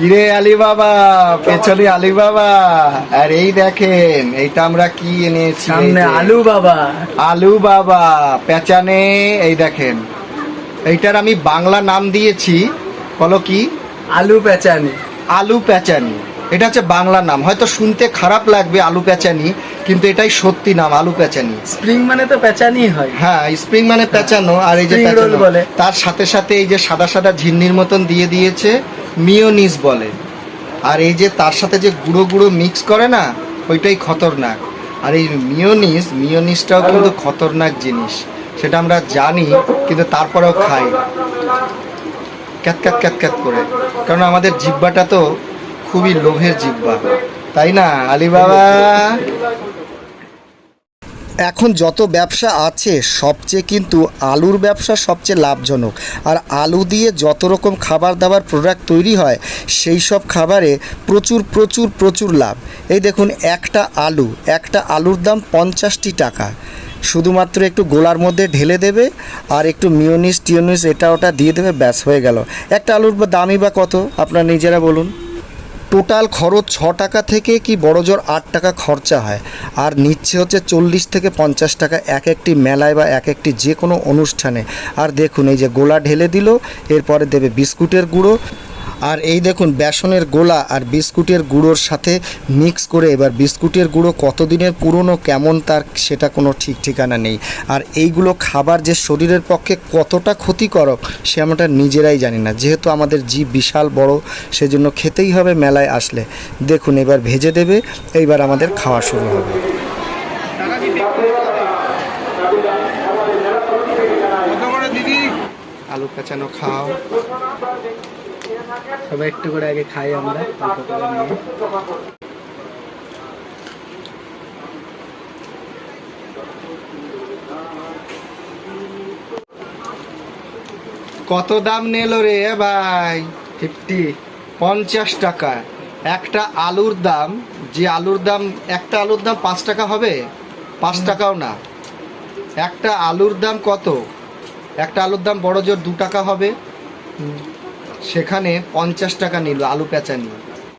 কিরে আলী বাবা পেছনে আলী বাবা আর এই দেখেন এইটা আমরা কি এনেছি? সামনে আলু বাবা আলু বাবা পেঁচানে এই দেখেন। এইটার আমি বাংলা নাম দিয়েছি বলো কি? আলু পেঁচানি। আলু প্যাচানি এটা হচ্ছে বাংলা নাম। হয়তো শুনতে খারাপ লাগবে আলু প্যাচানি কিন্তু এটাই সত্যি নাম আলু প্যাচানি স্প্রিং মানে তো পেঁচানি হয়। হ্যাঁ স্প্রিং মানে পেঁচানো আর এই যে পেঁচানো। বলে। তার সাথে সাথে এই যে সাদা সাদা ঝিন্নির মতন দিয়ে দিয়েছে মিওনিস বলে। আর এই যে তার সাথে যে গুঁড়ো গুঁড়ো মিক্স করে না ওইটাই খতরনাক। আর এই মিওনিস মিওনিসটাও কিন্তু খতরনাক জিনিস। সেটা আমরা জানি কিন্তু তারপরেও খাই। ক্যাত ক্যাত ক্যাত ক্যাত করে। কারণ আমাদের জিব্বাটা তো খুবই লোভের জিব্বা তাই না আলী বাবা এখন যত ব্যবসা আছে, সবচেয়ে কিন্তু আলুর ব্যবসা সবচেয়ে লাভজনক। আর আলু দিয়ে যত রকম খাবার দাবার প্রোডাক্ট তৈরি হয়, সেই সব খাবারে প্রচুর প্রচুর প্রচুর লাভ। এই দেখুন, একটা আলু, একটা আলুর দাম পঞ্চাশটি টাকা। শুধুমাত্র একটু গোলার মধ্যে ঢেলে দেবে আর একটু মিওনিস টিওনিস এটা ওটা দিয়ে দেবে, ব্যাস হয়ে গেল। একটা আলুর দামই বা কত, আপনারা নিজেরা বলুন। টোটাল খরচ ছ টাকা থেকে কি বড় জোর আট টাকা খরচা হয়? আর নিচ্ছে হচ্ছে চল্লিশ থেকে পঞ্চাশ টাকা এক একটি মেলায় বা এক একটি যে কোনো অনুষ্ঠানে। আর দেখুন, এই যে গোলা ঢেলে দিল, এরপরে দেবে বিস্কুটের গুঁড়ো আর এই দেখুন বেসনের গোলা আর বিস্কুটের গুঁড়োর সাথে মিক্স করে এবার বিস্কুটের গুঁড়ো কতদিনের পুরনো কেমন তার সেটা কোনো ঠিক ঠিকানা নেই। আর এইগুলো খাবার যে শরীরের পক্ষে কতটা ক্ষতিকারক সে আমরা নিজেরাই জানি না। যেহেতু আমাদের জীব বিশাল বড় সেজন্য খেতেই হবে মেলায় আসলে। দেখুন এবার ভেজে দেবে এইবার আমাদের খাওয়া শুরু হবে। আলু পেঁচানো খাও। সবাই একটু করে আগে খাই আমরা তারপর করে নিয়ে। কত দাম নিল রে ভাই? ফিফটি পঞ্চাশ টাকা। একটা আলুর দাম যে আলুর দাম একটা আলুর দাম পাঁচ টাকা হবে? পাঁচ টাকাও না। একটা আলুর দাম কত? একটা আলুর দাম বড় জোর দু টাকা হবে। সেখানে পঞ্চাশ টাকা নিল আলু পেঁচানি